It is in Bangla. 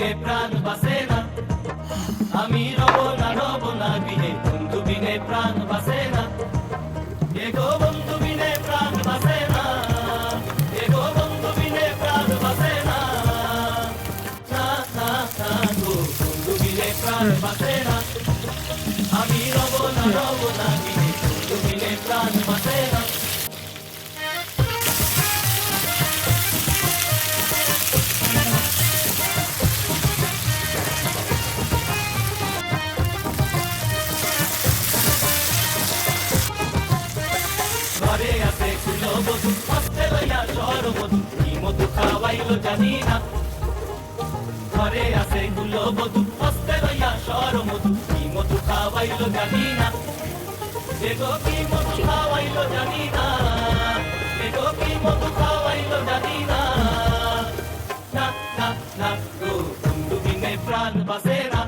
বিনে প্রাণ বাসে না। আমি রব না রব না বিনে বন্ধু বিনে প্রাণ বাসে না। এগো বন্ধু বিনে প্রাণ বাসে না। এগো বন্ধু বিনে প্রাণ বাসে না। না গো, বন্ধু বিনে প্রাণ বাসে না। আমি রব না রব না বিনে বন্ধু বিনে প্রাণ বাসে খাওয়াইলো জানি না প্রাণ বাসে না।